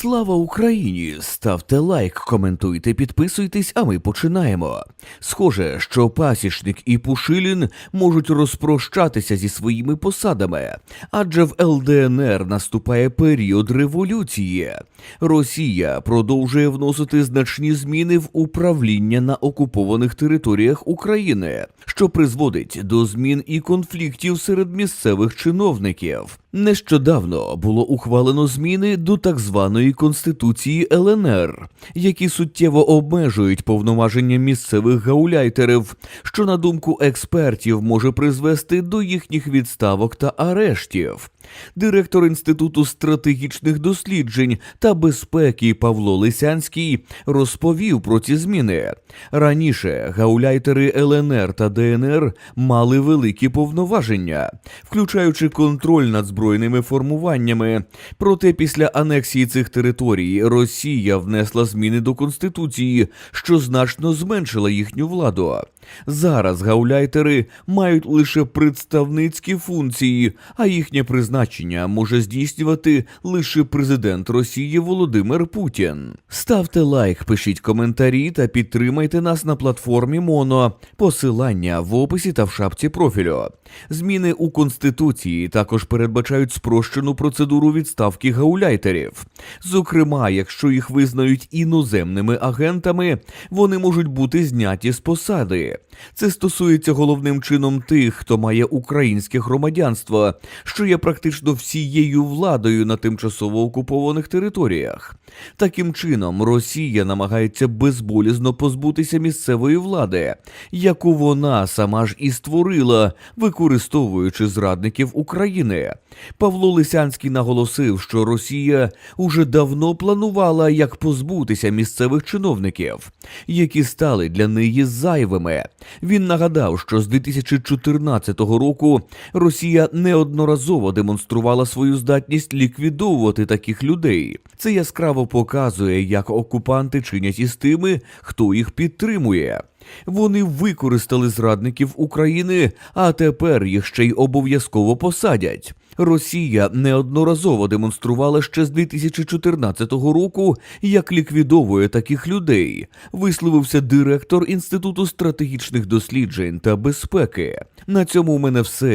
Слава Україні! Ставте лайк, коментуйте, підписуйтесь, а ми починаємо. Схоже, що пасічник і Пушилін можуть розпрощатися зі своїми посадами, адже в ЛДНР наступає період революції. Росія продовжує вносити значні зміни в управління на окупованих територіях України, що призводить до змін і конфліктів серед місцевих чиновників. Нещодавно було ухвалено зміни до так званої конституції ЛНР, які суттєво обмежують повноваження місцевих гауляйтерів, що на думку експертів може призвести до їхніх відставок та арештів. Директор Інституту стратегічних досліджень та безпеки Павло Лисянський розповів про ці зміни. Раніше гауляйтери ЛНР та ДНР мали великі повноваження, включаючи контроль над збройними формуваннями. Проте після анексії цих територій Росія внесла зміни до конституції, що значно зменшила їхню владу. Зараз гауляйтери мають лише представницькі функції, а їхнє призначення може здійснювати лише президент Росії Володимир Путін. Ставте лайк, пишіть коментарі та підтримайте нас на платформі Моно. Посилання в описі та в шапці профілю. Зміни у конституції також передбачають спрощену процедуру відставки гауляйтерів. Зокрема, якщо їх визнають іноземними агентами, вони можуть бути зняті з посади. Це стосується головним чином тих, хто має українське громадянство, що є практично всією владою на тимчасово окупованих територіях. Таким чином, Росія намагається безболізно позбутися місцевої влади, яку вона сама ж і створила, використовуючи зрадників України. Павло Лисянський наголосив, що Росія уже давно планувала, як позбутися місцевих чиновників, які стали для неї зайвими. Він нагадав, що з 2014 року Росія неодноразово демонструвала свою здатність ліквідовувати таких людей. Це яскраво показує, як окупанти чинять із тими, хто їх підтримує. Вони використали зрадників України, а тепер їх ще й обов'язково посадять. Росія неодноразово демонструвала ще з 2014 року, як ліквідовує таких людей, висловився директор Інституту стратегічних досліджень та безпеки. На цьому у мене все.